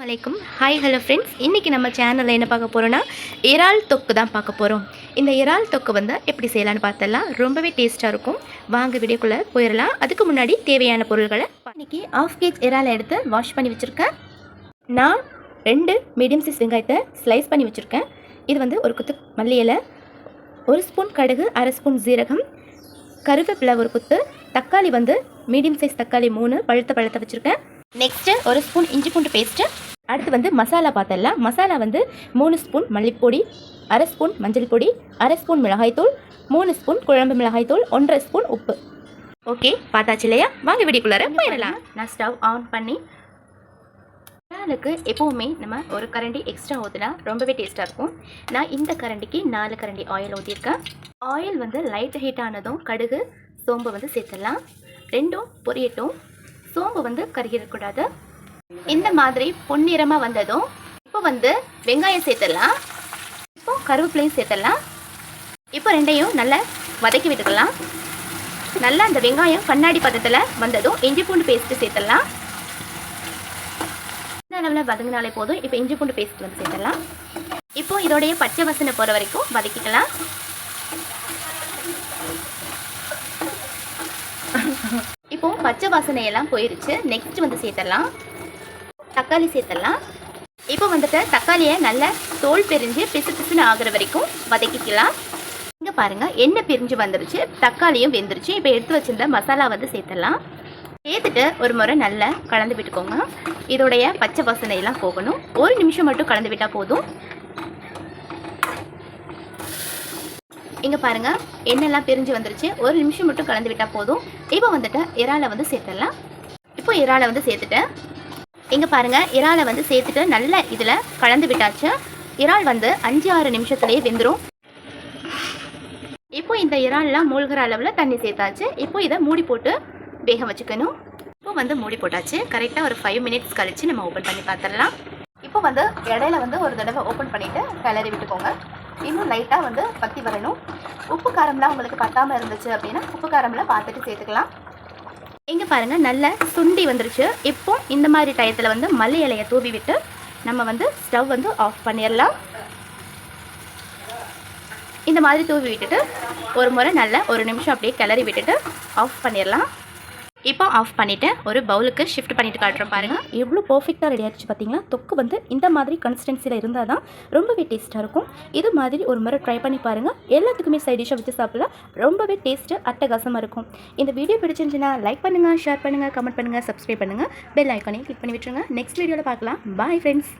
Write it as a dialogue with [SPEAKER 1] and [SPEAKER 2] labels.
[SPEAKER 1] வலைக்கும் hi hello friends இன்றைக்கி நம்ம சேனலில் என்ன பார்க்க போகிறோன்னா இறால் தொக்கு தான் பார்க்க போகிறோம் இந்த இறால் தொக்கு வந்து எப்படி செய்யலான்னு பார்த்தலாம். ரொம்பவே டேஸ்ட்டாக இருக்கும். வாங்க வீடியோக்குள்ளே போயிடலாம். அதுக்கு முன்னாடி தேவையான பொருள்களை இன்றைக்கி ஆஃப் கேஜ் இறாலை எடுத்து வாஷ் பண்ணி வச்சுருக்கேன். நான் ரெண்டு மீடியம் சைஸ் வெங்காயத்தை ஸ்லைஸ் பண்ணி வச்சுருக்கேன். இது வந்து ஒரு குத்து மல்லி இலை ஒரு ஸ்பூன் கடுகு அரை ஸ்பூன் ஜீரகம் கருவேப்பிலை ஒரு குத்து தக்காளி வந்து மீடியம் சைஸ் தக்காளி மூணு பழுத்த பழுத்த வச்சுருக்கேன். நெக்ஸ்ட்டு ஒரு ஸ்பூன் இஞ்சி பூண்டு பேஸ்ட்டு அடுத்து வந்து மசாலா பார்த்தரலாம் மசாலா வந்து மூணு ஸ்பூன் மல்லிப்பொடி அரை ஸ்பூன் மஞ்சள் பொடி அரை ஸ்பூன் மிளகாய்த்தூள் மூணு ஸ்பூன் குழம்பு மிளகாய்த்தூள் ஒன்றரை ஸ்பூன் உப்பு. ஓகே பார்த்தாச்சு இல்லையா? வாங்க வீடியோக்குள்ளார போயிடலாம். நான் ஸ்டவ் ஆன் பண்ணி இறாலுக்கு எப்போவுமே நம்ம ஒரு கரண்டி எக்ஸ்ட்ரா ஊற்றினா ரொம்பவே டேஸ்ட்டாக இருக்கும். நான் இந்த கரண்டிக்கு நாலு கரண்டி ஆயில் ஊற்றிருக்கேன் ஆயில் வந்து லைட் ஹீட் ஆனதும் கடுகு சோம்பு வந்து சேர்த்துடலாம். ரெண்டும் பொரியட்டும். சோம்பு வந்து கருகிடக்கூடாது. இந்த மாதிரி பொன்னிறமாக வந்ததும் இப்போ வந்து வெங்காயம் சேர்த்துடலாம். இப்போ கருவேப்பிலையும் சேர்த்துடலாம். இப்போ ரெண்டையும் நல்லா வதக்கி விட்டுக்கலாம். நல்லா அந்த வெங்காயம் கண்ணாடி பதத்தில் வந்ததும் இஞ்சி பூண்டு பேஸ்ட்டு சேர்த்துடலாம். இந்த அளவில் வதங்கினாலே போதும். இப்போ இஞ்சி பூண்டு பேஸ்ட் வந்து சேர்த்துடலாம். இப்போ இதோடைய பச்சை வசனை போகிற வரைக்கும் வதக்கிக்கலாம். இப்போ பச்சை வாசனை எல்லாம் போயிருச்சு. நெக்ஸ்ட் வந்து சேர்த்துடலாம். தக்காளி சேர்த்துடலாம். இப்போ வந்துட்டு தக்காளியை நல்லா தோல் பிரிஞ்சு பிசு பிசுன்னு ஆகுற வரைக்கும் வதக்கிக்கலாம். இங்கே பாருங்கள் எண்ணெய் பிரிஞ்சு வந்துருச்சு. தக்காளியும் வெந்துருச்சு. இப்போ எடுத்து வச்சிருந்த மசாலா வந்து சேர்த்துடலாம். சேர்த்துட்டு ஒரு முறை நல்லா கலந்து விட்டுக்கோங்க. இதோடைய பச்சை வாசனை எல்லாம் போகணும். ஒரு நிமிஷம் மட்டும் கலந்து விட்டால் போதும். இங்கே பாருங்க எண்ணெய்லாம் பிரிஞ்சு வந்துருச்சு. ஒரு நிமிஷம் மட்டும் கலந்து விட்டால் போதும். இப்போ வந்துட்டு இறாலை வந்து சேர்த்துடலாம். இப்போ இறாலை வந்து சேர்த்துட்டேன் இங்கே பாருங்கள் இறாலை வந்து சேர்த்துட்டு நல்ல இதில் கலந்து விட்டாச்சு. இறால் வந்து அஞ்சு ஆறு நிமிஷத்துலேயே வெந்துடும் இப்போ இந்த இறால்லாம் மூழ்கிற அளவில் தண்ணி சேர்த்தாச்சு. இப்போ இதை மூடி போட்டு வேக வச்சுக்கணும். இப்போ வந்து மூடி போட்டாச்சு. கரெக்டாக ஒரு ஃபைவ் மினிட்ஸ் கழிச்சு நம்ம ஓப்பன் பண்ணி பார்த்துடலாம். இப்போ வந்து இடையில வந்து ஒரு தடவை ஓப்பன் பண்ணிவிட்டு கிளறி விட்டுக்கோங்க. இன்னும் லைட்டாக வந்து பற்றி வரணும். உப்பு காரம்லாம் உங்களுக்கு பத்தாமல் இருந்துச்சு அப்படின்னா உப்பு காரம்லாம் பார்த்துட்டு சேர்த்துக்கலாம். இங்கே பாருங்கள் நல்ல சுண்டி வந்துருச்சு. இப்போ இந்த மாதிரி டயத்தில் வந்து மல்லி இலையை தூவி விட்டு நம்ம வந்து ஸ்டவ் வந்து ஆஃப் பண்ணிடலாம். இந்த மாதிரி தூவி விட்டுட்டு ஒரு முறை நல்லா ஒரு நிமிஷம் அப்படியே கிளறி விட்டுட்டு ஆஃப் பண்ணிடலாம். இப்போ ஆஃப் பண்ணிவிட்டு ஒரு பவுலுக்கு ஷிஃப்ட் பண்ணிட்டு காட்டுறோம் பாருங்கள் எவ்வளோ பர்ஃபெக்டாக ரெடி ஆகிடுச்சு பார்த்தீங்களா தொக்கு வந்து இந்த மாதிரி கன்சிஸ்டன்சியில் இருந்தால் தான் ரொம்பவே டேஸ்ட்டாக இருக்கும். இது மாதிரி ஒரு முறை ட்ரை பண்ணி பாருங்கள் எல்லாத்துக்குமே சைட் டிஷ்ஷாக வச்சு சாப்பிடலாம் ரொம்பவே டேஸ்ட்டு அட்டகாசமாக இருக்கும். இந்த வீடியோ பிடிச்சிருந்துச்சுன்னா லைக் பண்ணுங்கள் ஷேர் பண்ணுங்கள் கமெண்ட் பண்ணுங்கள் சப்ஸ்கிரைப் பண்ணுங்கள் பெல் ஐக்கானே கிளிக் பண்ணி விட்டுருங்க நெக்ஸ்ட் வீடியோவில் பார்க்கலாம். Bye friends